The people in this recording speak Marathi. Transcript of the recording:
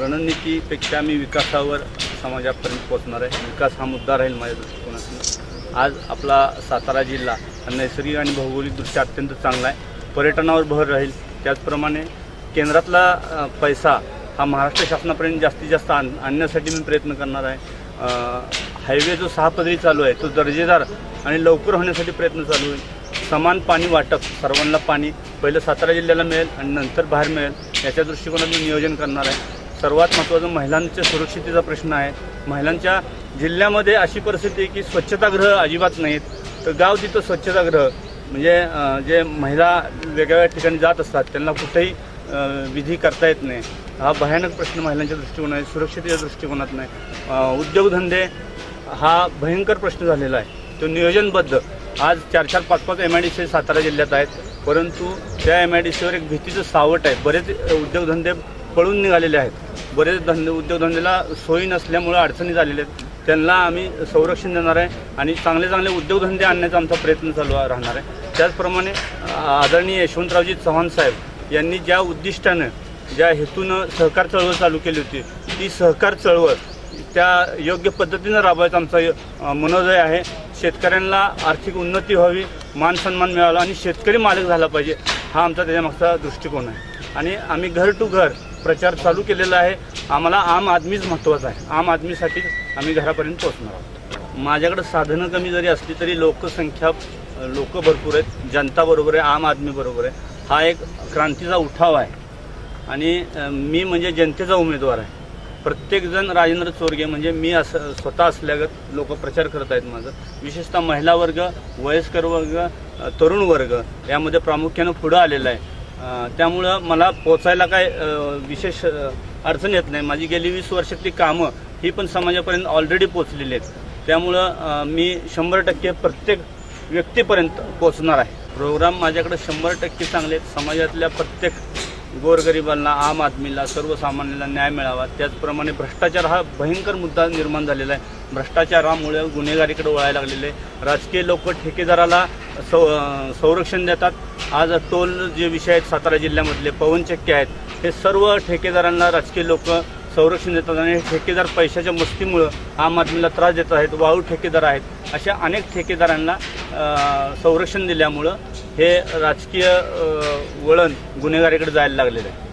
रणनीतीपेक्षा मी विकासावर समाजापर्यंत पोहोचणार आहे. विकास हा मुद्दा राहील माझ्या दृष्टिकोनातून. आज आपला सातारा जिल्हा हा नैसर्गिक आणि भौगोलिकदृष्ट्या अत्यंत चांगला आहे. पर्यटनावर भर राहील. त्याचप्रमाणे केंद्रातला पैसा हा महाराष्ट्र शासनापर्यंत जास्तीत जास्त आण आणण्यासाठी मी प्रयत्न करणार आहे. हायवे जो सहा पदरी चालू आहे तो दर्जेदार आणि लवकर होण्यासाठी प्रयत्न चालू होईल. समान पाणी वाटप सर्वांना पाणी पहिलं सातारा जिल्ह्याला मिळेल आणि नंतर बाहेर मिळेल याच्या दृष्टिकोनातून नियोजन करणार आहे. सर्वात महत्त्वाचं महिलांच्या सुरक्षितेचा प्रश्न आहे. महिलांच्या जिल्ह्यामध्ये अशी परिस्थिती आहे की स्वच्छतागृह अजिबात नाहीत. तर गाव तिथं स्वच्छतागृह म्हणजे जे महिला वेगवेगळ्या ठिकाणी जात असतात त्यांना कुठेही विधी करता येत नाही. हा भयानक प्रश्न महिलांच्या दृष्टिकोन आहे सुरक्षितेच्या दृष्टिकोनात नाही. उद्योगधंदे हा भयंकर प्रश्न झालेला आहे. तो नियोजनबद्ध. आज चार चार पाच पाच M I D C Satara जिल्ह्यात आहेत. परंतु त्या एम आय डी सीवर एक भीतीचं सावट आहे. बरेच उद्योगधंदे पळून निघालेले आहेत. बरेच धंदे उद्योगधंद्याला सोयी नसल्यामुळे अडचणी झालेल्या आहेत. त्यांना आम्ही संरक्षण देणार आहे आणि चांगले चांगले उद्योगधंदे आणण्याचा आमचा प्रयत्न चालू राहणार आहे. त्याचप्रमाणे आदरणीय यशवंतरावजी चव्हाण साहेब यांनी ज्या उद्दिष्टानं ज्या हेतूनं सहकार चळवळ चालू केली होती ती सहकार चळवळ त्या योग्य पद्धतीनं राबवायचा आमचा मनोदय आहे. शेतकऱ्यांना आर्थिक उन्नती व्हावी मान सन्मान मिळावा आणि शेतकरी मालक झाला पाहिजे हा आमचा त्याच्यामागचा दृष्टिकोन आहे. आणि आम्ही घर टू घर प्रचार चालू केलेला आहे. आम्हाला आम आदमीच महत्त्वाचा आहे. आम आदमीसाठी आम्ही घरापर्यंत पोहोचणार आहोत. माझ्याकडे साधनं कमी जरी असली तरी लोकसंख्या लोक भरपूर आहेत. जनता बरोबर आहे आम आदमी बरोबर आहे. हा एक क्रांतीचा उठाव आहे. आणि मी म्हणजे जनतेचा उमेदवार आहे. प्रत्येकजण राजेंद्र चोरगे म्हणजे मी असं स्वतः असल्यागत लोक प्रचार करत आहेत माझं. विशेषतः महिला वर्ग वयस्कर वर्ग तरुण वर्ग यामध्ये प्रामुख्यानं पुढं आलेला आहे. त्यामुळं मला पोचायला काय विशेष अडचण येत नाही. माझी गेली वीस वर्षातली कामं ही पण समाजापर्यंत ऑलरेडी पोचलेली आहेत. त्यामुळं मी शंभर टक्के प्रत्येक व्यक्तीपर्यंत पोचणार आहे. प्रोग्राम माझ्याकडे शंभर टक्के चांगले आहेत. समाजातल्या प्रत्येक गोरगरिबांना आम आदमीला सर्वसामान्यांना न्याय मिळावा. त्याचप्रमाणे भ्रष्टाचार हा भयंकर मुद्दा निर्माण झालेला आहे. भ्रष्टाचारामुळे गुन्हेगारीकडे वळायला लागलेले राजकीय लोक ठेकेदाराला सौ संरक्षण देतात. आज टोल जे विषय आहेत सातारा जिल्ह्यामधले पवनचक्के आहेत हे सर्व ठेकेदारांना राजकीय लोक संरक्षण देतात आणि हे ठेकेदार पैशाच्या मस्तीमुळं आम आदमीला त्रास देत आहेत वाळू ठेकेदार आहेत अशा अनेक ठेकेदारांना संरक्षण दिल्यामुळं हे राजकीय वळण गुन्हेगारीकडे जायला लागलेलं आहे.